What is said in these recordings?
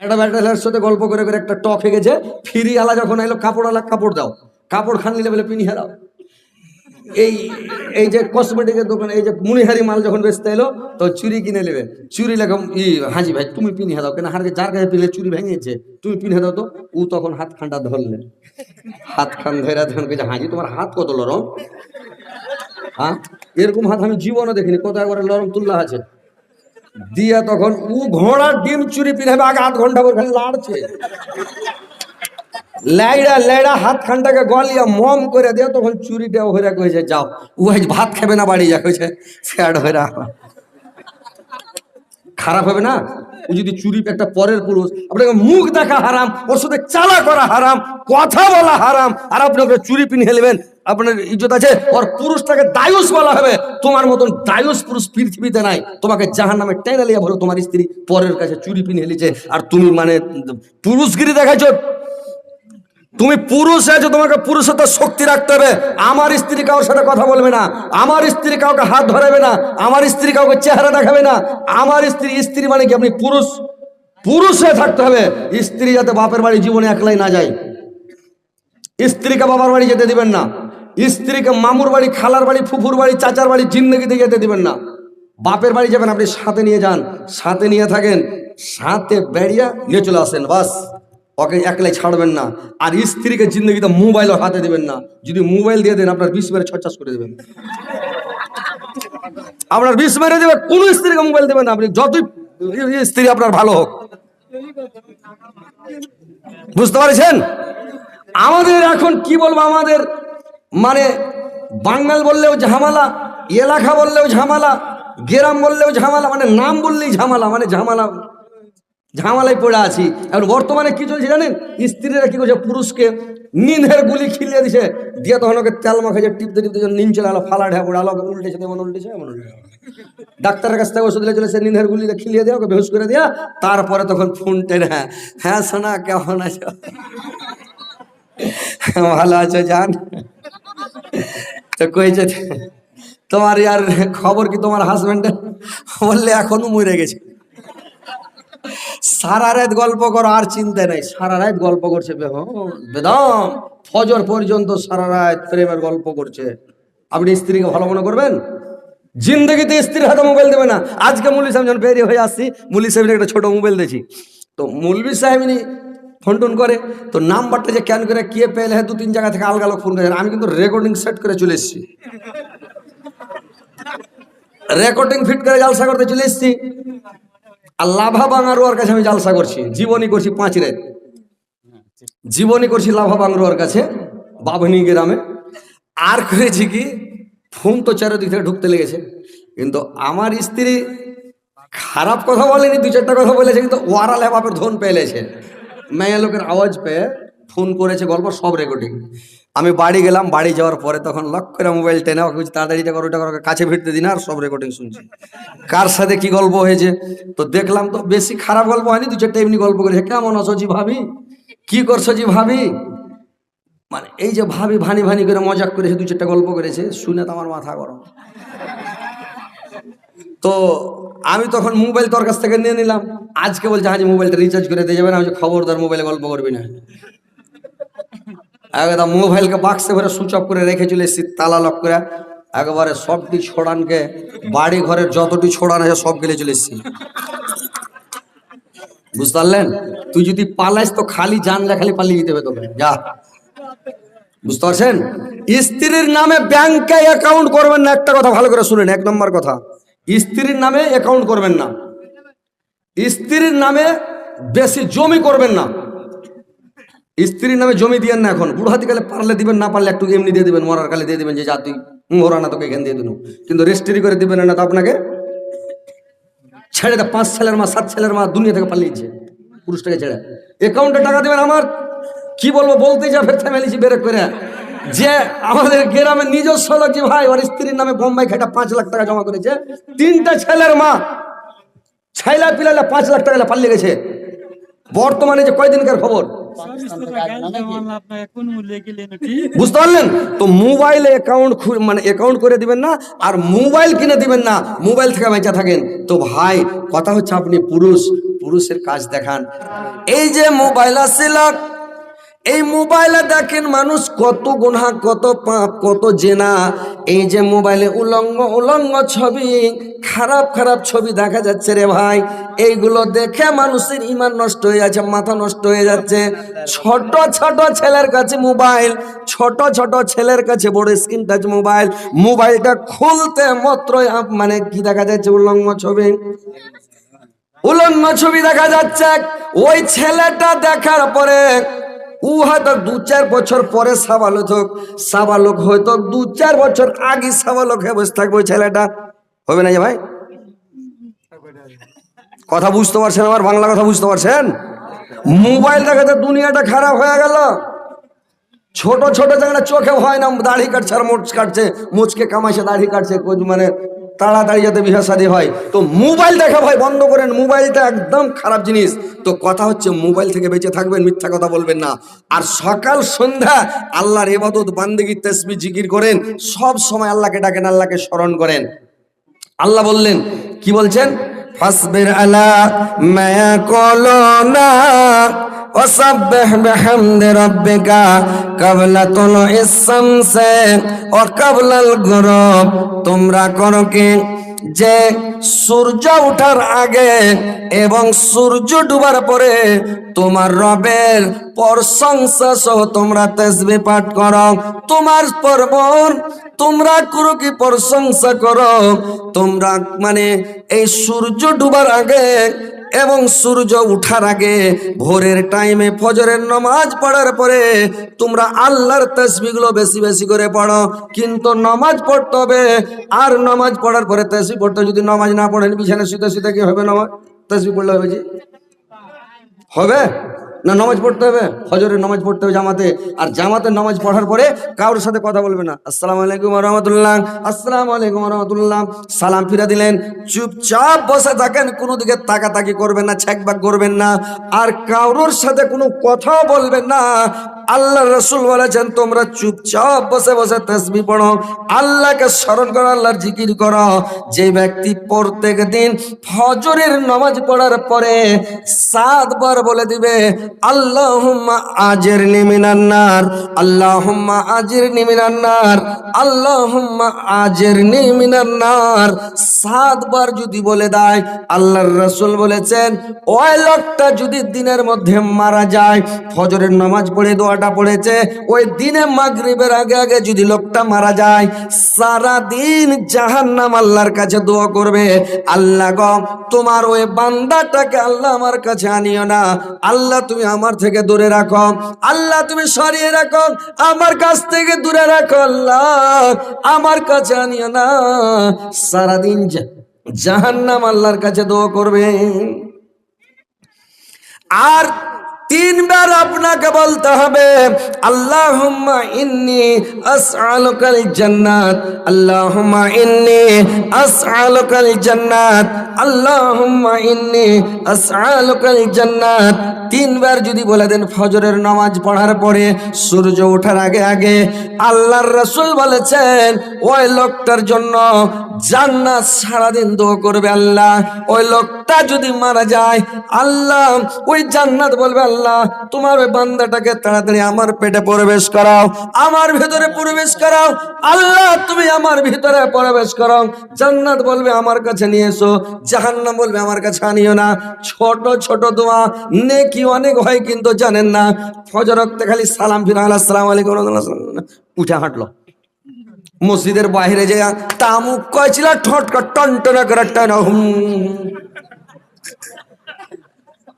একটা ব্যাটালের সাথে গল্প করে করে একটা টক হয়ে গেছে, ফিরি আলা যখন এলো, কাপড় আলা কাপড় দাও, কাপড় খান নিলে বলে পিনি হারাও। এই এই যে কসমেটিকের দোকান, এই যে মুনিহারি মাল যখন বেচতে এলো, তো চুরি কিনে নেবে। চুরি লাগা ই, হাজি ভাই, তুমি পিনি দাও কেন হারকে যার কাছে পিলে চুরি ভেঙেছে, তুমি পিনে দাও তো ও তখন হাত খানটা ধরলে। হাত খান ধরে তখন কেছে হাজি, তোমার হাত কত লরম? হ্যাঁ এরকম হাত আমি জীবনে দেখিনি, কোথায় করে লরম তুল্লা আছে? দিয়া তখন ও ঘোড়ার ডিম চুরি পিঠাবে আগে আধ ঘণ্টা খালি লাড়ছে। লাইড়া লাইড়া হাত খানটাকে গলিয়া মম করে দিয়ে তখন চুরিটা হইরা কইছে, যাও, ও ভাত খাবে না বাড়ি যা, কইছে স্যাড হইরা খারাপ হবে না? ও যদি চুরি, একটা পরের পুরুষ, আপনাকে মুখ দেখা হারাম, ওর সাথে চালা করা হারাম, কথা বলা হারাম, আর আপনি ওকে চুরি পিন হেলবেন আপনার ইজ্জত আছে? ওর পুরুষটাকে দায়ুস বলা হবে। তোমার মতন দায়ুস পুরুষ পৃথিবীতে নাই। তোমাকে জাহান নামে টেনে লিয়া বলো তোমার স্ত্রী পরের কাছে চুরি পিন হেলিছে আর তুমি মানে পুরুষগিরি দেখাইছো তুমি পুরুষ আছো তোমাকে পুরুষত্ব শক্তি রাখতে হবে। আমার স্ত্রী কারোর সাথে কথা বলবে না। আমার স্ত্রী কাউকে হাত ধরাবে না। আমার স্ত্রী কাউকে চেহারা দেখাবে না। আমার স্ত্রী স্ত্রী মানে কি? আপনি পুরুষ। পুরুষ হয়ে থাকতে হবে। স্ত্রী যাতে বাপের বাড়ি জীবনে একলাই না যায়। স্ত্রীকে বাবার বাড়ি যেতে দিবেন না। স্ত্রীকে মামুর বাড়ি, খালার বাড়ি, ফুফুর বাড়ি, চাচার বাড়ি, জিন্দগিতে যেতে দিবেন না। বাপের বাড়ি যাবেন, আপনি সাথে নিয়ে যান। সাথে নিয়ে থাকেন। সাথে বেরিয়ে নিয়ে চলে আসেন, বাস। ওকে একলাই ছাড়বেন না। আর স্ত্রীকে জিন্দগিতে মোবাইল হাতে দিবেন না। যদি মোবাইল দিয়ে দেন, আপনার বিষ মেরে ছচাস করে দেবেন। আপনার বিষ মেরে দেবে, কোন স্ত্রীকে মোবাইল দেবেন না। আপনি যতই স্ত্রী আপনার ভালো হোক। বুঝতে পারছেন? আমাদের এখন কি বলব আমাদের? মানে বাঙাল বললেও ঝামেলা, এলাকা বললেও ঝামেলা, গ্রাম বললেও ঝামেলা মানে নাম বললেই ঝামেলা মানে ঝামেলা ঝামেলায় পড়ে আছি। এখন বর্তমানে কি চলছে জানেন? স্ত্রীরা কি করছে? পুরুষকে নিনের গুলি খিলিয়ে দিছে। দিয়ে তখন ওকে তেল মাখে যে টিপতে টিপতে নিন চলে আলো ফালা ঢেপ উড়ালো ওকে উল্টেছে তেমন উল্টেছে এমন। ডাক্তারের কাছ থেকে ওষুধ চলে সে নিনের গুলি খিলিয়ে দেওয়া ওকে বেহুশ করে দেওয়া তারপরে তখন ফোন টেনে হ্যাঁ হ্যাঁ সোনা, কেমন আছো? ভালো আছো, জান? তো কইছে, তোমার ইয়ার খবর কি তোমার হাজবেন্ডের বললে, এখনও মরে গেছে। সারা রাত গল্প করো, আর চিন্তা নাই। সারা রাত গল্প করছে বেদম, ফজর পর্যন্ত সারা রাত প্রেমের গল্প করছে। আপনি স্ত্রীকে ভালো মনে করবেন? জিন্দগিতে স্ত্রীর হাতে মোবাইল দেবে না। আজকে মুলি সাহেব যখন বেরিয়ে হয়ে আসছি মুলি সাহেবের একটা ছোট মোবাইল দিয়েছি তো মুলবি সাহেবিনী ফোন টোন করে, তো নাম্বারটা যে ক্যান করে, কে পেলে হ্যাঁ দু তিন জায়গা থেকে আলগা লোক ফোন করে। আমি কিন্তু রেকর্ডিং সেট করে চলে এসেছি। রেকর্ডিং ফিট করে জালসা করতে চলে এসেছি। আর লাভা বাঙারুয়ার কাছে আমি জালসা করছি। জীবনী করছি পাঁচ রে। জীবনী করছি লাভা বাঙারুয়ার কাছে, বাবনি গ্রামে। আর করেছি কি ফোন তো চারিদিক থেকে ঢুকতে লেগেছে। কিন্তু আমার স্ত্রী খারাপ কথা বলেনি, দু চারটা কথা বলেছে, কিন্তু ওয়ারালে বাপের ধন পেলেছে মেয়ে লোকের আওয়াজ পেয়ে ফোন করেছে গল্প সব রেকর্ডিং আমি বাড়ি গেলাম, বাড়ি যাওয়ার পরে তখন লক করে মোবাইল টেনে ওকে তাড়াতাড়ি করো ওটা কাছে ভিড়তে দিন, আর সব রেকর্ডিং শুনছি। কার সাথে কি গল্প হয়েছে? তো দেখলাম তো বেশি খারাপ গল্প হয়নি, দু চারটা এমনি গল্প করেছে। কেমন আছো জি ভাবি? কি করছ জি ভাবি? মানে এই যে ভাবি ভানি ভানি করে মজাক করেছে, দু চারটা গল্প করেছে, শুনে তো আমার মাথা গরম। তো আমি তখন মোবাইল তোর কাছ থেকে নিয়ে নিলাম। আজকে বলছে হ্যাঁ মোবাইলটা রিচার্জ করে দিয়ে যাবেন আমি খবরদার মোবাইলে গল্প করবি না। একদম মোবাইলকে বাক্সে ভরে সুইচ অফ করে রেখে এসেছি তালা লক করে। একবারে সবটি ছোড়ানকে বাড়ি ঘরের যতটি ছোড়ান আছে সব গেলে চলে এসেছি বুঝতে পারলেন? তুই যদি পালাইস তো খালি জানলা খালি পালিয়ে যেতে হবে তোকে। যা। বুঝতে পারছেন? স্ত্রীর নামে ব্যাংকে অ্যাকাউন্ট করবেন না, একটা কথা ভালো করে শুনেন, এক নম্বর কথা। স্ত্রীর নামে অ্যাকাউন্ট করবেন না। স্ত্রীর নামে বেশি জমি করবেন না। স্ত্রীর নামে জমি দিয়েন না এখন। বুড়াতি কালে পারলে দিবেন, না পারলে একটু এমনি দিয়ে দিবেন, মরার কালে দিয়ে দিবেন, যে যা তুই মরা না তোকে এখান দিয়ে দিন। কিন্তু রেজিস্ট্রি করে দিবেন না তো আপনাকে? ছেড়ে দে, পাঁচ ছেলের মা, সাত ছেলের মা দুনিয়া থেকে পালিয়েছে পুরুষটাকে ছেড়ে। অ্যাকাউন্টে টাকা দেবেন আমার? কি বলব বলতে যা ফের ফ্যামিলি বেরে করে। যে আমাদের গ্রামের নিজস্ব লোক যে ভাই, ওর স্ত্রীর নামে বোম্বাই খাটা পাঁচ লাখ টাকা জমা করেছে, তিনটা ছেলের মা ছেলা পিলালে পাঁচ লাখ টাকা পাল্লে গেছে। বর্তমানে যে কয়দিনকার খবর? বুঝতে পারলেন? তো মোবাইলে অ্যাকাউন্ট মানে অ্যাকাউন্ট করে দিবেন না আর মোবাইল কিনে দিবেন না মোবাইল থেকে বেঁচে থাকেন। তো ভাই কথা হচ্ছে আপনি পুরুষ পুরুষের কাজ দেখান। এই যে মোবাইল আসছিল এই মোবাইলে দেখেন মানুষ কত গুণা, কত পাপ, কত জেনা। এই যে মোবাইলে উলঙ্গ উলঙ্গ ছবি, খারাপ খারাপ ছবি দেখা যাচ্ছে রে ভাই। এইগুলো দেখে মানুষের ইমান নষ্ট হয়ে যাচ্ছে, মাথা নষ্ট হয়ে যাচ্ছে। ছোট ছোট ছেলের কাছে মোবাইল, ছোট ছোট ছেলের কাছে বড় স্ক্রিন টাচ মোবাইল। মোবাইলটা খুলতে মাত্রই আপ- মানে কি দেখা যাচ্ছে, উলঙ্গ ছবি? উলঙ্গ ছবি দেখা যাচ্ছে। ওই ছেলেটা দেখার পরে ও হয়তো দু চার বছর পরে সাবালক হোক, সাবালক হয়তো দু চার বছর আগে সাবালক বসে থাকবে ওই ছেলেটা। হবে না যে ভাই? কথা বুঝতে পারছেন আমার? বাংলা কথা বুঝতে পারছেন? মোবাইল দেখাতে দুনিয়াটা খারাপ হয়ে গেল। ছোট ছোট চোখে হয় না, দাড়ি কাটছে আর মোচ কাটছে, মুচকে কামাইছে, দাড়ি কাটছে মানে তাড়াতাড়ি যাতে বিয়ে শাদী হয়। তো মোবাইল দেখা ভাই, বন্ধ করেন। মোবাইলটা একদম খারাপ জিনিস। তো কথা হচ্ছে, মোবাইল থেকে বেঁচে থাকবেন, মিথ্যা কথা বলবেন না। আর সকাল, সন্ধ্যা আল্লাহর এবাদত বান্দিগি তসবি জিকির করেন। সব সময় আল্লাহকে ডাকেন, আল্লাহকে স্মরণ করেন। আল্লাহ বললেন, কি বলছেন? ফাসবির আলা, মায়া কলনা وسبح بحمد ربك قبل طلوع الشمس وقبل الغروب তোমরা করো কি যে সূর্য ওঠার আগে এবং সূর্য ডুবার পরে তোমার রবের প্রশংসা সহ তোমরা তেসবি পাঠ করো তোমার পর্বর তোমরা করো কি প্রশংসা করো তোমরা মানে এই সূর্য ডুবার আগে এবং সূর্য উঠার আগে ভোরের টাইমে ফজরের নামাজ পড়ার পরে তোমরা আল্লাহর তসবিগুলো বেশি বেশি করে পড়ো। কিন্তু নামাজ পড়তে হবে। আর নামাজ পড়ার পরে তসবি পড়তে যদি নামাজ না পড়েন বিছানা শুতে শুতে কি হবে নামাজ? তসবি পড়লে হবে জি হবে? না নামাজ পড়তে হবে? ফজরের নামাজ পড়তে হবে জামাতে। আর জামাতের নামাজ পড়ার পরে কারোর সাথে কথা বলবে না। আসসালামু আলাইকুম রহমতুল্লাহ আসসালামু আলাইকুম রহমতুল্লাহ সালাম ফিরা দিলেন। চুপচাপ বসে থাকেন, কোনো দিকে তাকাতাকি করবেন না ছ্যাকবাক করবেন না। আর কারোর সাথে কোনো কথাও বলবেন না। আল্লাহ রসুল বলেছেন, তোমরা চুপচাপ বসে বসে তসবি পড়ো। আল্লাহকে স্মরণ করো, আল্লাহর জিকির করো। যে ব্যক্তি প্রত্যেক দিন ফজরের নামাজ পড়ার পরে সাতবার বলে দিবে আজের আজের আজের সাতবার যদি বলে দেয়, আল্লাহর বলেছেন, ওই লোকটা যদি দিনের মধ্যে মারা যায়, ফজরের নামাজ পড়ে, দোয়াটা পড়েছে, ওই দিনে মাগরিবের আগে আগে যদি লোকটা মারা যায় সারা দিন জাহান্নাম আল্লাহর কাছে দোয়া করবে, আল্লাহ গো, তোমার ওই বান্দাটাকে আল্লাহ আমার কাছে আনিও না, আল্লাহ তুমি আমার থেকে দূরে রাখো। আল্লাহ, তুমি সরিয়ে রাখো। আমার কাছ থেকে দূরে রাখো, আল্লাহ। আমার কাছে আনিও না। সারাদিন জাহান্নাম আল্লাহর কাছে দোয়া করবে। আর তিনবার আপনাকে বলতে হবে, আল্লাহুম্মা ইন্নি আসআলুকাল জান্নাত, আল্লাহুম্মা ইন্নি আসআলুকাল জান্নাত, আল্লাহুম্মা ইন্নি আসআলুকাল জান্নাত। তিনবার যদি বলে দেন ফজরের নামাজ পড়ার পরে সূর্য ওঠার আগে আগে, আল্লাহর রাসূল বলেছেন, ওই লোকটার জন্য জান্নাত সারাদিন দোয়া করবে আল্লাহ, ওই লোকটা যদি মারা যায়, আল্লাহ, ওই জান্নাত বলবে, আল্লাহ, তোমার ওই বান্দাটাকে তাড়াতাড়ি আমার পেটে প্রবেশ করাও, আমার ভিতরে প্রবেশ করাও। আল্লাহ, তুমি আমার ভিতরে প্রবেশ করাও জান্নাত বলবে, আমার কাছে নিয়ে এসো। জাহান্নাম বলবে, আমার কাছে আনিও না। ছোট ছোট দোয়া। নেকি অনেক হয়, কিন্তু জানেন না। ফজর রক্তে খালি সালাম ফিরা আসসালামু আলাইকুম, রহমতুল্লাহ। উঠে হাঁটলো। মসজিদের বাইরে যে তামুক কয়েছিল ঠটকা টনটনা করে টানা হুম।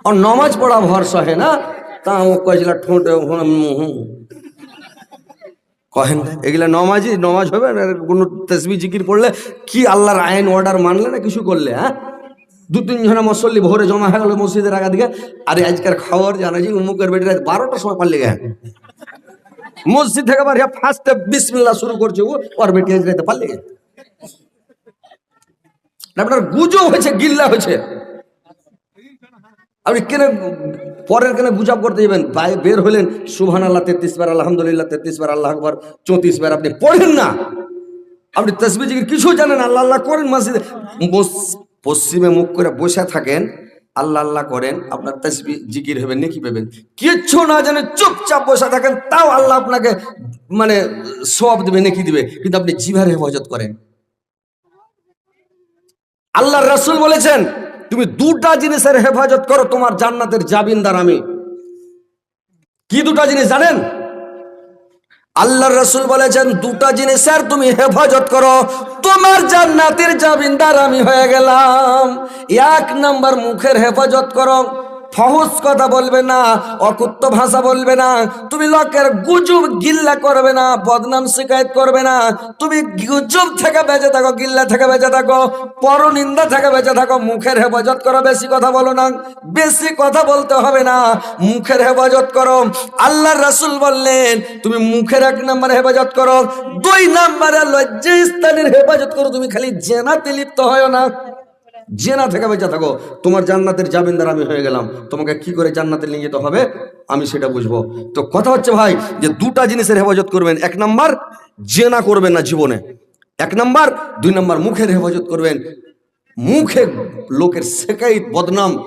আর নমাজ পড়া ভরসা হে না তামুক কয়েছিল ঠোঁট কহেন এগুলা নমাজি নমাজ হবে না কোনো তসবি জিকির পড়লে কি আল্লাহর আইন অর্ডার মানলে না কিছু করলে হ্যাঁ? দু, তিন জনা মুসল্লি ভোরে জমা হয়ে গেল মসজিদের আগা দিকে, আরে, আজকের খাবার জানা যে উমুকের বেটিরা বারোটার সময় পারলে গে। মসজিদ থেকে বাড়ি ফার্স্টে বিসমিল্লাহ শুরু করছে ও, ওর বেটি আজ রাতে পারলে গে? আপনার গুজো হয়েছে, গিল্লা হয়েছে। আপনি কেন পরের কেন গুজাব করতে যাবেন? বের হলেন সুবহান আল্লাহ তেত্রিশ বার আলহামদুলিল্লাহ, তেত্রিশ বার আল্লাহ আকবর, চৌত্রিশ বার আপনি পড়েন না। আপনি তসবি জিকির কিছু জানেন আল্লাহ আল্লাহ করেন মসজিদে। পশ্চিমে মুখ করে বসে থাকেন, আল্লাহ আল্লাহ করেন, আপনার তসবি জিকির হবে, নাকি পেবেন। কিচ্ছু না জানে চুপচাপ বসে থাকেন, তাও আল্লাহ আপনাকে মানে সব দেবে, নাকি দিবে, কিন্তু আপনি জিভার হেফাজত করেন। আল্লাহ রাসুল বলেছেন তুমি দুটা জিনিসের হেফাজত করো তোমার জান্নাতের জাবিনদার আমি। কি দুটা জিনিস জানেন? আল্লাহ রসুল বলেছেন, দুটা জিনিসের তুমি হেফাজত করো, তোমার জান্নাতের জামিনদার আমি হয়ে গেলাম। এক নাম্বার মুখের হেফাজত করো ফহস কথা বলবে না, অকুত্ত ভাষা বলবে না, তুমি লোকের গুজব গিল্লা করবে না, বদনাম শিকায়ত করবে না, তুমি গুজব থেকে বেঁচে থাকো, গিল্লা থেকে বেঁচে থাকো, পরনিন্দা থেকে বেঁচে থাকো, মুখের হেফাজত করো, বেশি কথা বলো না, বেশি কথা বলতে হবে না, মুখের হেফাজত করো। আল্লাহর রাসূল বললেন, তুমি মুখের এক নম্বরে হেফাজত করো, দুই নম্বরে লজ্জাস্থানের হেফাজত করো, তুমি খালি জেনাতে লিপ্ত হয় না। জেনা থেকে বেঁচে থাকো, তোমার জান্নাতের জামিনদার আমি হয়ে গেলাম। তোমাকে কি করে জান্নাতে নিয়ে যেতে হবে, আমি সেটা বুঝব। তো কথা হচ্ছে ভাই, যে দুটা জিনিসের হেফাজত করবেন। এক নাম্বার জেনা করবেন না জীবনে। এক নাম্বার, দুই নাম্বার, মুখের হেফাজত করবেন। মুখে লোকের শেখাই বদনাম,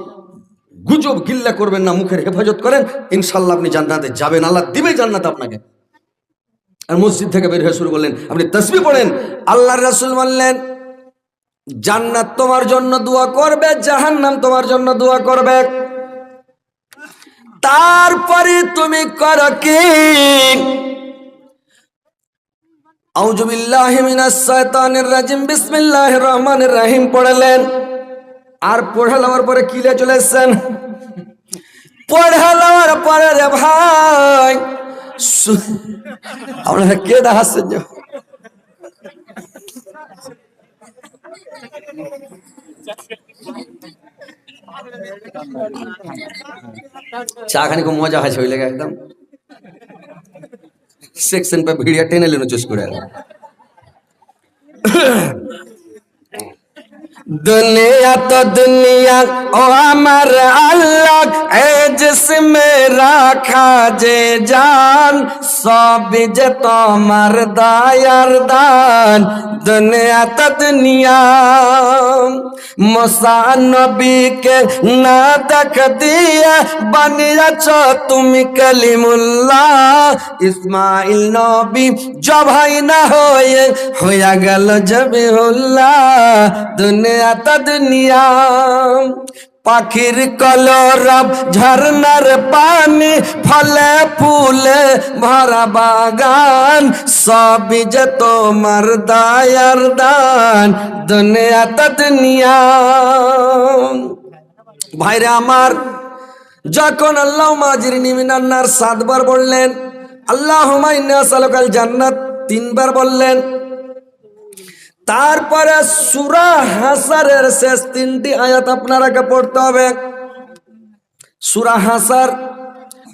গুজব, গিল্লা করবেন না, মুখের হেফাজত করেন। ইনশাল্লাহ আপনি জান্নাতে যাবেন। আল্লাহ দিবে জান্নাত আপনাকে। আর মসজিদ থেকে বের হয়ে শুরু করলেন। আপনি তসবি পড়েন। আল্লাহর রাসূল বললেন জান্নাত তোমার জন্য দোয়া করবে, জাহান্নাম তোমার জন্য দোয়া করবে। তারপরে তুমি কর কি? রহিম পড়লেন। আর পরে পরে ভাই আপনারা কে দেখাচ্ছেন চা খানি খুব মজা হয় ওই লেগে একদম সেকশন পে ভিড়িয়া টেনে লেনো চুস করে दुनिया तो दुनिया, ओ अमर अल्लाह, ए जिसमें राखा जे जान सब तो मरदा यारदान दुनिया तो दुनिया, मुसा नबी के ना तक दिया बनिया छो तुम कली इस्माइल नबी जब ना हो ये गल जब हुल्ला। दुनिया তা দুনিয়া পাখির কলরব ঝর্নার পানি, ফলে ফুলে ভরা বাগান। সবই যে তোমার দায়ার দান, দুনিয়া দুনিয়া ভাইরে আমার, যখন আল্লাহ মাজির নিমিনান্নার সাতবার বললেন আল্লাহ হুমাইন্না সালকাল জান্নাত তিনবার বললেন তারপরে সুরা হাসারের শেষ তিনটি আয়াত আপনারাকে পড়তে হবে। সুরা হাসার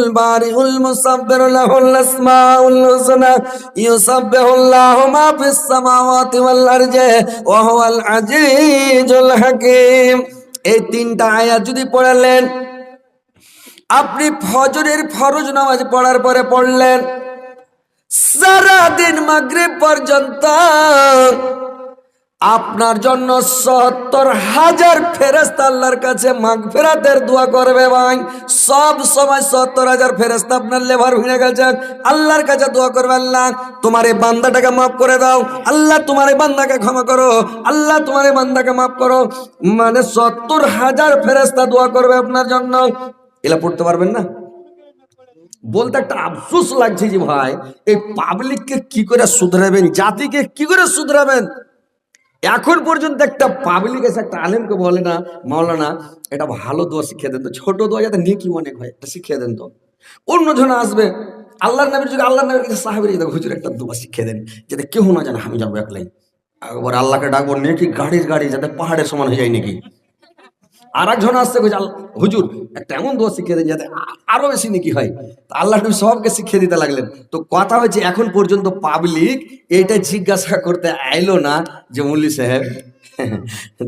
البارئ المصبر له الأسماء الحسنى يسبح الله ما في السماوات والأرض وهو العزيز الحكيم এই তিনটা আয়াত যদি পড়ালেন আপনি ফজরের ফরজ নামাজ পড়ার পরে পড়লেন সারাদিন মাগরিব পর্যন্ত আপনার জন্য সত্তর হাজার ফেরেস্তা আল্লাহর কাছে মাগফেরাতের দোয়া করবে ভাই। সব সময় সত্তর হাজার ফেরেস্তা আপনার লেভার ভেঙে গেছে। আল্লাহর কাছে দোয়া করবে আল্লাহ, তোমার এই বান্দাটাকে মাফ করে দাও। আল্লাহ, তোমার এই বান্দাকে ক্ষমা করো। আল্লাহ, তোমার এই বান্দাকে মাফ করো। মানে সত্তর হাজার ফেরেস্তা দোয়া করবে আপনার জন্য। এলা পড়তে পারবেন না? বলতে একটা আফসোস লাগছে যে ভাই, এই পাবলিককে কি করে শুধরাবেন? জাতিকে কি করে শুধরাবেন? এখন পর্যন্ত একটা পাবলিক এসে একটা আলেমকে বলে না, মাওলানা, এটা ভালো দোয়া শিখিয়ে দেন তো। ছোট দোয়া যাতে নেকি অনেক হয়, এটা শিখিয়ে দেন তো। অন্যজন আসবে, আল্লাহর নবীর যুগে আল্লাহর নবীর কাছে সাহেবের যাতে হুজুর একটা দোয়া শিখিয়ে দেন, যাতে কেউ না জানে আমি যাব একলাই। একবার আল্লাহকে ডাকবো, নেকি গাড়ির গাড়ি যাতে পাহাড়ের সমান হয়ে যায় নাকি। আর একজন আসছে হুজুর, একটা এমন দোয়া শিখিয়ে দেন যাতে আরও বেশি নাকি হয়। তা আল্লাহ নবী সবকে শিখিয়ে দিতে লাগলেন। তো কথা হচ্ছে এখন পর্যন্ত পাবলিক এইটা জিজ্ঞাসা করতে আইলো না যে মুল্লি সাহেব,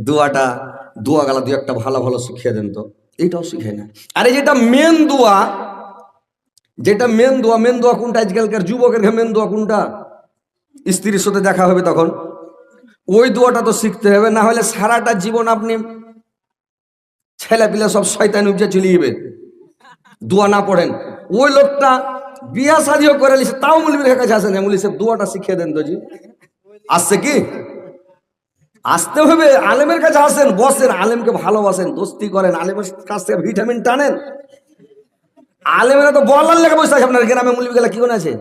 দোয়াটা, দোয়া গালা দু একটা ভালো ভালো শিখিয়ে দেন তো। এইটাও শিখায় না। আরে যেটা মেন দোয়া, যেটা মেন দোয়া মেন দোয়া কোনটা? আজকালকার যুবকের মেন দোয়া কোনটা? স্ত্রীর সাথে দেখা হবে তখন। ওই দোয়াটা তো শিখতে হবে, না হলে সারাটা জীবন আপনি ছেলে পিলে সব শয়তান উপজে চলে যাবে। দোয়া না পড়েন। ওই লোকটা বিয়া শাদিও করে লিছে তাও মুলবির কাছে আসেন মুলি সাহেব, দোয়াটা শিখিয়ে দেন তো জি। আসছে কি? আসতে হবে, আলেমের কাছে আসেন, বসেন, আলেমকে ভালোবাসেন, দোস্তি করেন, আলেমের কাছ থেকে ভিটামিন টানেন। আলেমেরা তো বলার লেগে বসে আছে আপনার গ্রামে, মুলবি গেলা কি কোন আছে?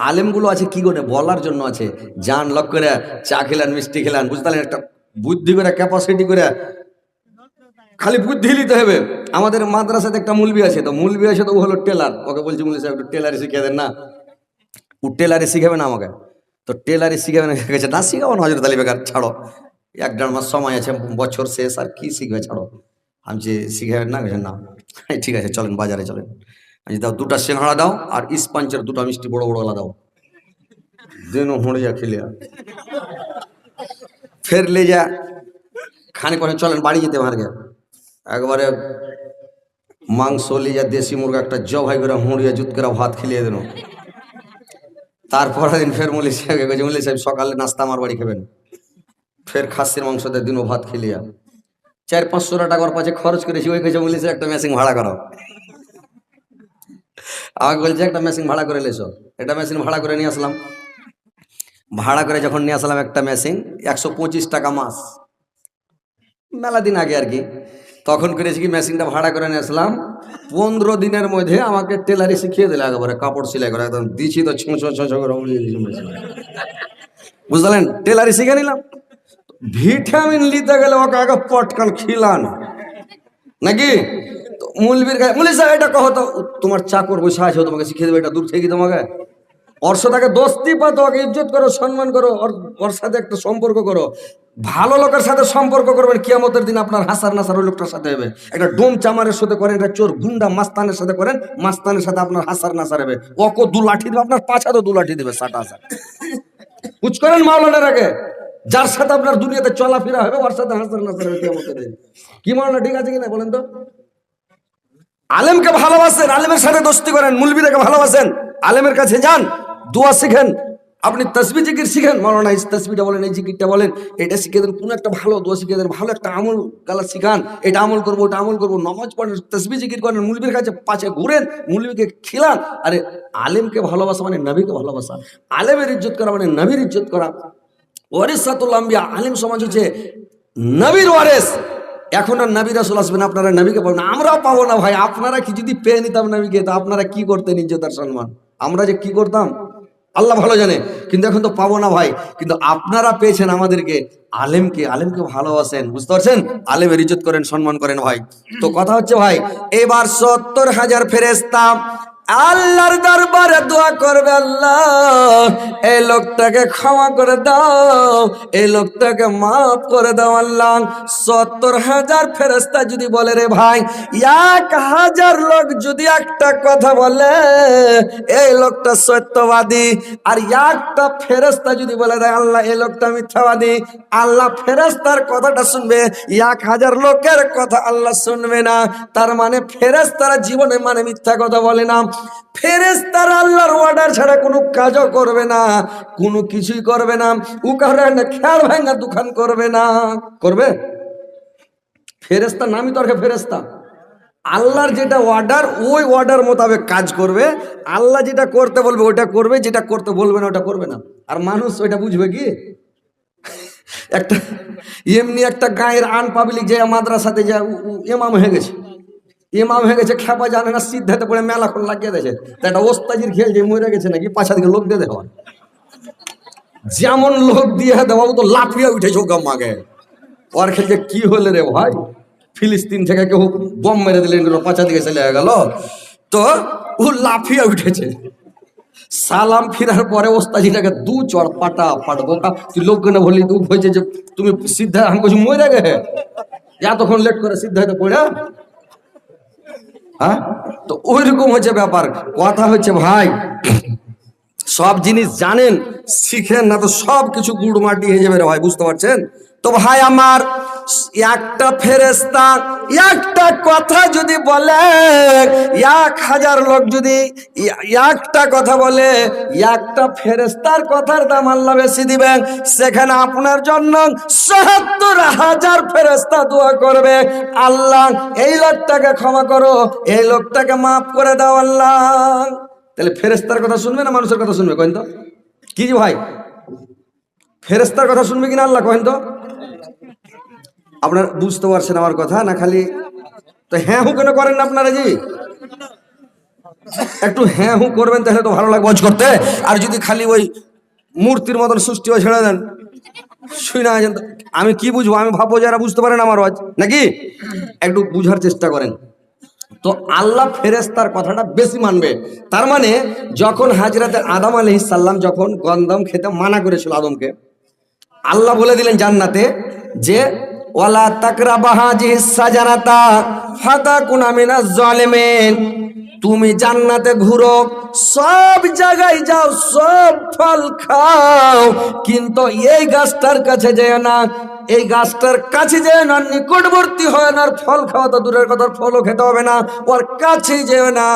আলেমগুলো আছে কি করে বলার জন্য আছে। যান, লক করে, চা খেলেন, মিষ্টি খেলেন, বুঝতে পারলেন, একটা বুদ্ধি করে ক্যাপাসিটি করে খালি বুদ্ধি নিতে হবে। আমাদের মাদ্রাসাতে একটা মুলবি আছে, তো মুলবি আছে তো ও হলো টেলার। ওকে বলছি মুলবি সাহেব, একটু টেলারে শিখিয়ে দেন না। ও টেলারে শিখাবে না আমাকে। তো টেলারে শিখাবে না গেছে না শিখাবো না, হজরত আলী বেকার, ছাড়ো। এক দেড় মাস সময় আছে, বছর শেষ, আর কি শিখবে, ছাড়ো। আমি যে শিখাবেন না গেছে না ঠিক আছে, চলেন, বাজারে চলেন। আমি দাও, দুটা সিংহাড়া দাও, আর ইস্পাঞ্চের দুটা মিষ্টি, বড় বড় দাও। দিন হুঁড়িয়া খেলিয়া ফের লে যা খানি করে চলেন, বাড়ি যেতে মারগে একবারে মাংস লিয়া দেশি মুরগা, একটা জবাই করে হুঁড়িয়া জুত করে ভাত খেলিয়ে দিল। তারপরের দিন ফের মুলি সাহেবকে কইছে মুলি সাহেব সকালে নাস্তা আমার বাড়ি খাবেন। ফের খাসির মাংস দিয়ে দিনও ভাত খেলিয়া। চার পাঁচশো টাকার পাশে খরচ করেছি, ওই কইছে মুলি সাহেব, একটা মেশিন ভাড়া করো। আমাকে বলছে, একটা মেশিন ভাড়া করে লেছো এটা মেশিন ভাড়া করে নিয়ে আসলাম। ভাড়া করে যখন নিয়ে আসলাম একটা মেশিন একশো পঁচিশ টাকা মাস। মেলা দিন আগে আর কি। তখন করেছি কি মেশিনটা ভাড়া করে নিয়ে আসলাম। পনেরো দিনের মধ্যে আমাকে টেলারি শিখিয়ে দিলে একেবারে, কাপড় সেলাই করে, একদম দিছি তো ছোঁচো ছোঁচো করে বুঝলেন? টেলারি শিখে নিলাম। ভিটামিন নিতে গেলে ওকে আগে পটকান খিলান। নাকি? মুলবির গায়ে মুলি সাহেব এটা কহ তো, তোমার চাকর বসে আছে তোমাকে শিখিয়ে দেবে, এটা দূর থেকে তোমাকে। ওর সাথে দোস্তি পাতো ওকে ইজ্জত করো, সম্মান করো, ওর ওর সাথে একটা সম্পর্ক করো। ভালো লোকের সাথে সম্পর্ক করবেন, কিয়ামতের দিন আপনার হাসার নাসার ওই লোকটার সাথে হবে। একটা ডোম চামারের সাথে করেন, একটা চোর গুন্ডা মাস্তানের সাথে করেন, মাস্তানের সাথে আপনার হাসার নাসার হবে। ওকে দু লাঠি দেবে, আপনার পাঁচা তো দু লাঠি দেবে সাটা হাসার বুঝ করেন মাওলানার আগে? যার সাথে আপনার দুনিয়াতে চলাফেরা হবে, ওর সাথে হাসার নাসার হবে কিয়ামতের দিন। কি মাওলানা, ঠিক আছে কিনা বলেন তো? আলেমকে ভালোবাসেন, আলেমের সাথে দোস্তি করেন মুলবিরাকে ভালোবাসেন। আলেমের কাছে যান। দোয়া শিখেন। আপনি তসবি, জিকির শিখেন। মৌলানা এই তসবিটা বলেন, এই জিকিরটা বলেন, এটা শিখে দেন, কোনো একটা ভালো দোয়া শিখে দেন, ভালো একটা আমল গালা শিখান, এটা আমল করব, ওটা আমল করব, নমাজ পড়েন, তসবি, জিকির করেন মুলবির কাছে পাশে ঘুরেন মুলবিকে খিলান। আরে আলেমকে ভালোবাসা মানে নবীকে ভালোবাসা। আলেমের ইজ্জত করা মানে নবীর ইজ্জত করা। ওয়ারিসাতুল আম্বিয়া, আলিম সমাজ হচ্ছে নবীর ওয়ারেস। এখন আর নবী রাসুল আসবেন আপনারা নবীকে পাবেন। আমরাও পাবো না ভাই, আপনারা কি যদি পেয়ে নিতাম নবীকে, তো আপনারা কি করতেন ইজ্জতার সম্মান? আমরা যে কি করতাম? আল্লাহ ভালো জানে। কিন্তু এখন তো পাবো না ভাই। কিন্তু আপনারা পেয়েছেন আমাদেরকে আলেমকে। আলেমকে ভালোবাসেন, বুঝতে পারছেন? আলেমের ইজ্জত করেন, সম্মান করেন ভাই। তো কথা হচ্ছে ভাই, এবার সত্তর হাজার ফেরেস্তা আল্লাহর দরবারে দোয়া করবে আল্লাহ, এই লোকটাকে ক্ষমা করে দাও, এই লোকটাকে মাফ করে দাও আল্লাহ। সত্তর হাজার ফেরেস্তা যদি বলে, রে ভাই, এক হাজার লোক যদি একটা কথা বলে, এই লোকটা সত্যবাদী। আর একটা ফেরেস্তা যদি বলে দেয় আল্লাহ, এই লোকটা মিথ্যাবাদী। আল্লাহ ফেরেস্তার কথাটা শুনবে, এক হাজার লোকের কথা আল্লাহ শুনবে না। তার মানে ফেরেস্তারা জীবনে মানে মিথ্যা কথা বলে না। ফেরেস্তারা আল্লাহর অর্ডার ছাড়া কোনো কাজও করবে না, কোনো কিছুই করবে না একটা খেয়াল ভাঙা দোকান করবে না। করবে? ফেরেস্তা নামই তো আর ফেরেস্তা আল্লাহর যেটা অর্ডার ওই অর্ডার মোতাবেক কাজ করবে। আল্লাহ যেটা করতে বলবে ওটা করবে, যেটা করতে বলবে না, ওটা করবে না। আর মানুষ ওইটা বুঝবে কি? একটা, এমনি একটা গায়ের আন পাবলিক যে মাদ্রাসাতে উ এমাম হয়ে গেছে। এমাম হয়ে গেছে, খেপা জানে না সিদ্ধাতে পড়ে মেলাখন লাগিয়ে দিয়েছে। তা একটা ওস্তাজির খেল যে মরে গেছে নাকি পাছা দিকে লোক দিয়ে দেওয়া। যেমন লোক দিয়ে দেওয়া তো লাফিয়ে উঠেছে ওকে মাগে। ওর খেলছে কি হলে রে ভাই? ফিলিস্তিন থেকে কেউ বম মেরে দিলেন পাঁচা দিকে চলে গেল। তো ও লাফিয়ে উঠেছে। সালাম ফিরার পরে ওস্তাজিটাকে দু চড় পাটা পাট বোকা, তুই লোককে না বললি? তুই হয়েছে যে তুমি সিদ্ধা আমি বলছি, মরে গে। এতক্ষণ লেট করে সিদ্ধা হতে পড়ে হ্যাঁ? তো ওইরকম হচ্ছে ব্যাপার। কথা হচ্ছে, ভাই, সব জিনিস জানেন, শিখেন, না তো সব কিছু গুড় মাটি হয়ে যাবে রে ভাই, বুঝতে পারছেন? তো ভাই, আমার একটা ফেরেস্তা একটা কথা যদি বলে, এক হাজার লোক যদি একটা কথা বলে, একটা ফেরেস্তার কথার দাম আল্লাহ বেশি দিবেন। সেখানে আপনার জন্য সত্তর হাজার ফেরেস্তা দোয়া করবে। আল্লাহ, এই লোকটাকে ক্ষমা করো, এই লোকটাকে মাফ করে দাও আল্লাহ। তাহলে ফেরেস্তার কথা শুনবে না মানুষের কথা শুনবে কহেন তো? কি ভাই? ফেরেস্তার কথা শুনবে কিনা আল্লাহ কহেন তো? আপনার বুঝতে পারছেন আমার কথা না খালি? তো হ্যাঁ হু কেন করেন না আপনারা জি? একটু হ্যাঁ হু করবেন তাহলে তো ভালো লাগবে ওয়াজ করতে। আর যদি খালি ওই মূর্তির মতন সৃষ্টি হয়ে ছেড়ে দেন। শুই না আমি কি বুঝব? আমি ভাববো যারা বুঝতে পারেন আমার ওয়াজ। নাকি? একটু বুঝার চেষ্টা করেন। তো আল্লাহ ফেরেস্তার কথাটা বেশি মানবে। তার মানে যখন হাজরাতে আদম আলহ সাল্লাম যখন গন্দম খেতে মানা করেছিল আদমকে, আল্লাহ বলে দিলেন জান্নাতে যে ওয়ালা তাকরা বাহাজি সাজানাতা ফাতা কুনামিনা জালেমেন। তুমি জান্নাতে ঘুরো, সব জায়গায় যাও, সব ফল খাও, কিন্তু এই গাছটার কাছে যেও না। এই গাছটার কাছে যেও না নিকটবর্তী হয় না ফল খাওয়া তো দূরের কথা ফলও খেতে হবে না। ওর কাছে যেও না।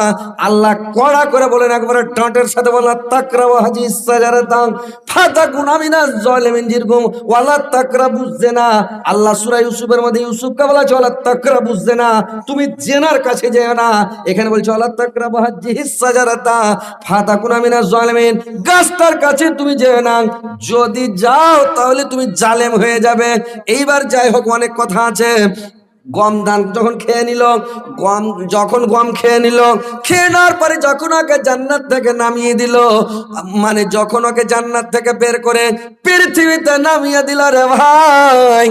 আল্লাহ কড়া করে বলেন, একবারে ডাঁটের সাথে বলা তাকরা হাজি সাজারাতাম ফাতা গুনামিনা জলেমিন জিরগুম ওয়ালা তাকরা বুঝছে না আল্লাহ সূরা ইউসুফের মধ্যে ইউসুফকে বলা ওয়ালা তাকরা বুঝছে না তুমি জেনার কাছে যেও না। এখানে বলছে, ওয়ালা তাকরা বাহাজি সাজারাতা ফাতা গুনামিনা জলেমিন গাছটার কাছে তুমি যেও না। যদি যাও, তাহলে তুমি জালেম হয়ে যাবে। এইবার যাই হোক অনেক কথা আছে। গম ধান যখন খেয়ে নিল, গম যখন গম খেয়ে নিল, খেয়ে নেওয়ার পরে যখন ওকে জান্নাত থেকে নামিয়ে দিল মানে যখন ওকে জান্নাত থেকে বের করে পৃথিবীতে নামিয়ে দিল রে ভাই,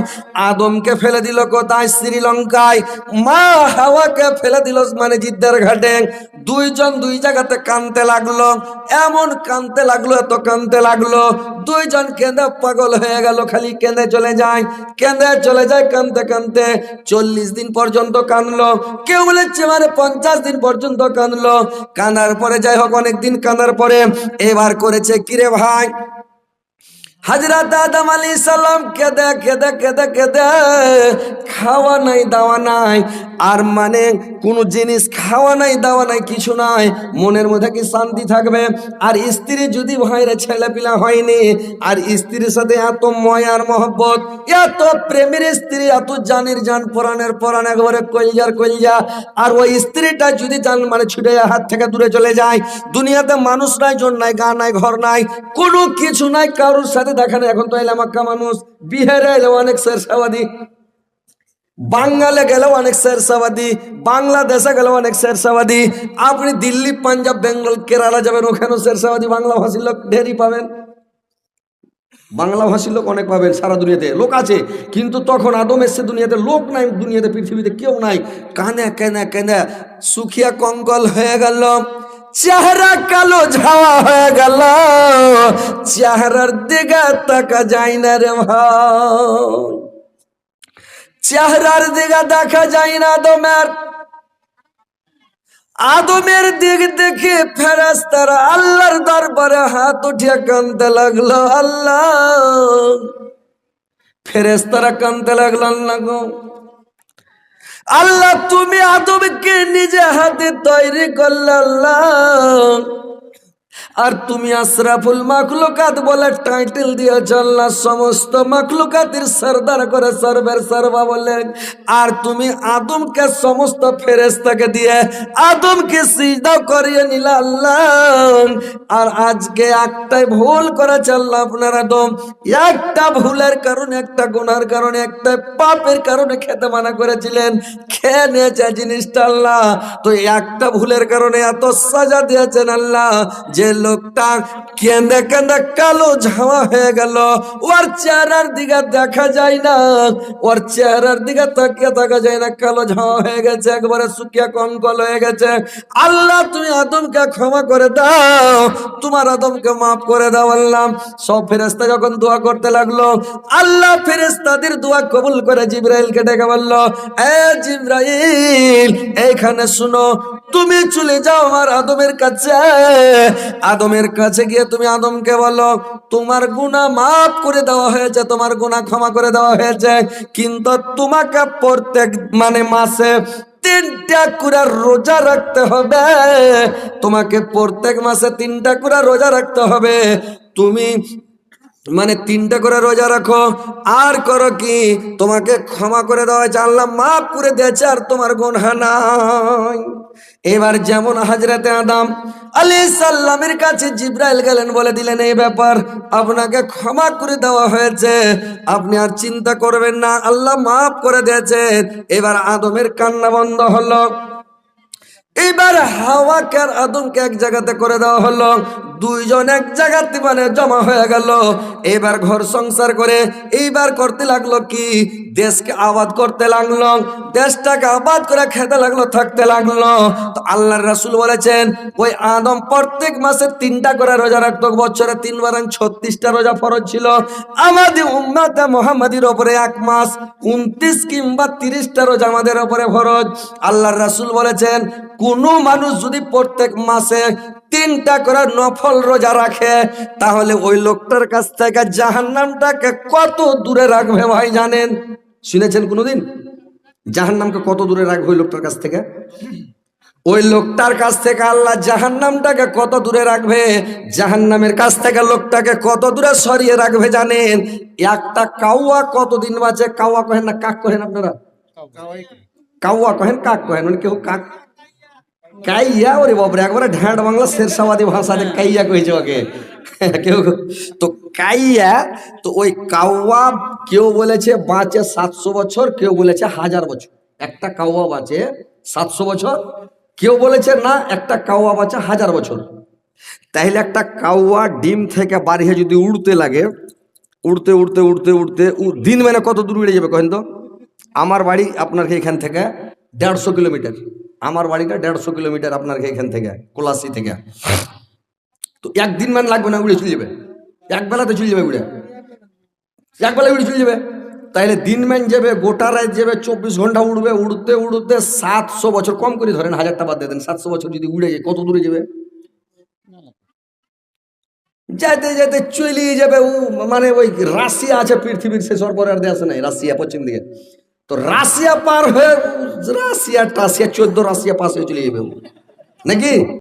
আদমকে ফেলে দিল কোথায়? শ্রীলঙ্কায়। মা হাওয়াকে ফেলে দিল মানে জিদ্দার ঘাটে। দুইজন দুই জায়গাতে কানতে লাগল, এমন কানতে লাগল, এত কানতে লাগল। দুইজন কেঁদে পাগল হয়ে গেল, খালি কেঁদে চলে যায়, কেঁদে চলে যায় কানতে কানতে। চল্লিশ দিন পর্যন্ত কানলো কেউ বলেছে মানে পঞ্চাশ দিন পর্যন্ত কানলো কানার পরে যাই হোক, অনেকদিন কানার পরে এবার করেছে, কিরে ভাই? হাজরাত আদম আলী সাল্লাম কেদে কেদে কেদে কেদে খাওয়া নাই, দাওয়া নাই। আর মানে কোনো জিনিস খাওয়া নাই, দাওয়া নাই, কিছু নাই। মনের মধ্যে কি শান্তি থাকবে? আর স্ত্রী যদি ভাইরে ছেলে পিলা হয়নি, আর স্ত্রীর সাথে এত ময়ার মহব্বত, এত প্রেমের স্ত্রী, এত জানের জান পরাণের পরাণ একবারে কলজার কলজা। আর ওই স্ত্রীটা যদি জান মানে ছুটে হাত থেকে দূরে চলে যায়, দুনিয়াতে মানুষ নাই, জন নাই, গা নাই, ঘর নাই, কোনো কিছু নাই, কারোর সাথে দেখা নেই এখন তো এলাম আক্কা মানুষ। বিহারে এলো অনেক শেরসাবাদী বাঙ্গালে গেলেও অনেক শেরসাবাদী বাংলাদেশে গেলেও অনেক শেরসাবাদী আপনি দিল্লি, পাঞ্জাব, বেঙ্গল, কেরালা যাবেন, ওখানেও শেরসাবাদী বাংলা ভাষীর লোক ঢেরই পাবেন। বাংলা ভাষীর লোক অনেক পাবেন সারা দুনিয়াতে। লোক আছে, কিন্তু তখন আদম এসছে দুনিয়াতে। লোক নাই দুনিয়াতে, পৃথিবীতে কেউ নাই। কানে, কেনে কেনে, সুখিয়া কঙ্কল হয়ে গেল। চেহারা কালো ঝাওয়া হয়ে গেল। চেহারার দিকে তাকা যায় না রে ভাই। চেহারার দিকে দেখা যায় না আদমের। আদমের দিক দেখে ফেরাস্তারা আল্লাহর দরবারে হাত উঠিয়ে কানতে লাগল, আল্লাহ। ফেরেস্তারা কানতে লাগল, আল্লাহ গো। আল্লাহ তুমি আদমকে নিজে হাতে তৈরি করলে আর তুমি আশরাফুল মাখলুকাত বলে টাইটেল দিয়েছ আল্লাহ সমস্ত মাখলুকাতের সর্দার করে সর্বের সর্বা বলে আর তুমি আদমকে সমস্ত ফেরেস্তাকে দিয়ে আদমকে সিজদা করিয়ে নিলা আল্লাহ। আর আজকে একটাই ভুল করেছে আল্লাহ আপনার আদম। একটা ভুলের কারণে, একটা গুনার কারণে, একটা পাপের কারণে খেতে মানা করেছিলেন। খেয়ে নিয়েছে জিনিসটা আল্লাহ। তো একটা ভুলের কারণে এত সাজা দিয়েছেন আল্লাহ যে লোকটা কেঁদে কেঁদে কালো ঝামা হয়ে গেল। ওর চেহারার দিকে দেখা যায় না। ওর চেহারার দিকে তাকিয়ে থাকা যায় না। কালো ঝামা হয়ে গেছে, একবারে শুকিয়ে কঙ্কল হয়ে গেছে। আল্লাহ, তুমি আদমকে ক্ষমা করে দাও। তোমার আদমকে মাফ করে দাও আল্লাহ। সব ফেরেস্তা যখন দোয়া করতে লাগল, আল্লাহ ফেরেস্তাদের দোয়া কবুল করে জিব্রাইলকে ডেকে বলল, এ জিব্রাইল, এইখানে শুনো তুমি চলে যাও আমার আদমের কাছে। আদমের কাছে গিয়ে তুমি আদমকে বলো, তোমার গুনাহ মাফ করে দেওয়া হয়েছে, তোমার গুনাহ ক্ষমা করে দেওয়া হয়েছে। কিন্তু তোমাকে প্রত্যেক মানে মাসে তিনটা করে রোজা রাখতে হবে। তোমাকে প্রত্যেক মাসে তিনটা করে রোজা রাখতে হবে। তুমি মানে তিনটা করে রোজা রাখো, আর করো কি? তোমাকে ক্ষমা করে দেওয়া হয়েছে, আল্লাহ মাফ করে দিয়েছে, আর তোমার গুনহা নাই। এবার যেমন হাজরাতে আদাম আলী সাল্লামের কাছে জিব্রাইল গেলেন, বলে দিলেন, এই ব্যাপার আপনাকে ক্ষমা করে দেওয়া হয়েছে, আপনি আর চিন্তা করবেন না, আল্লাহ মাফ করে দিয়েছেন এবার আদমের কান্না বন্ধ হলো। এবার হাওয়াকে আর আদমকে এক জায়গাতে করে দেওয়া হলো। দুইজন এক জায়গাতে মানে জমা হয়ে গেল। এবার ঘর সংসার করে এইবার করতে লাগল কি? দেশকে আবাদ করতে লাগল। দেশটাকে আবাদ করে খেতে লাগল, থাকতে লাগল। তো আল্লাহর রাসূল বলেছেন, ওই আদম প্রত্যেক মাসে তিনটা করে রোজা রাখতো। বছরে তিনবার ছত্রিশটা রোজা ফরজ ছিল। আমাদের উম্মাতে মোহাম্মদীর ওপরে এক মাস, উনত্রিশ কিংবা তিরিশটা রোজা আমাদের ওপরে ফরজ। আল্লাহর রাসূল বলেছেন কোনো মানুষ যদি প্রত্যেক মাসে তিনটা করে নফল রোজা রাখে তাহলে ওই লোকটার কাছ থেকে জাহান্নামটাকে কত দূরে রাখবে ভাই জানেন? শুনেছেন কোনোদিন? জাহান্নামকে কত দূরে রাখবে ওই লোকটার কাছ থেকে? ওই লোকটার কাছ থেকে আল্লাহ জাহান্নামটাকে কত দূরে রাখবে? জাহান্নামের কাছ থেকে লোকটাকে কত দূরে সরিয়ে রাখবে জানেন? একটা কাউয়া কতদিন বাঁচে? কাউয়া কহেন না কাক কহেন আপনারা? কাউয়া কহেন কাক কহেন মানে কেউ কাক কাইয়া ওরে বাবরে একবারে ঢ্যাঁট বাংলা শেরশাবাদী ভাষাতে কাইয়া কইছে ওকে। কেউ তো কাইয়া, তো ওই কাউয়া কেউ বলেছে বাঁচে সাতশো বছর, কেউ বলেছে হাজার বছর। একটা কাউয়া বাঁচে সাতশো বছর, কেউ বলেছে না, একটা কাউয়া বাঁচে হাজার বছর। তাইলে একটা কাউয়া ডিম থেকে বাড়িয়ে যদি উড়তে লাগে, উড়তে উড়তে উড়তে উড়তে দিন মানে কত দূর উড়ে যাবে কহেন তো? আমার বাড়ি আপনার এখান থেকে দেড়শো কিলোমিটার। আমার বাড়িটা দেড়শো কিলোমিটার আপনার এখান থেকে কোলাসি থেকে। তো একদিন মানে লাগবে না, উড়ে চলে যাবে। এক বেলাতে চলে যাবে উড়ে। এক বেলা উড়ে চলে যাবে। তাইলে দিন ম্যান যাবে, গোটা রাত যাবে, চব্বিশ ঘণ্টা উড়বে, উড়তে উড়তে সাতশো বছর, কম করে ধরেন হাজারটা বাদ দিয়ে দেন, সাতশো বছর যদি উড়ে যায়, কত দূরে যাবে? যেতে যেতে চলিয়ে যাবে মানে ওই রাশিয়া আছে, পৃথিবীর হওয়ার পরে আর দেশ নাই রাশিয়া, পশ্চিম দিকে। তো রাশিয়া পার হয়ে রাশিয়া টাশিয়া চোদ্দ রাশিয়া পাশে চলে যাবে ও। নাকি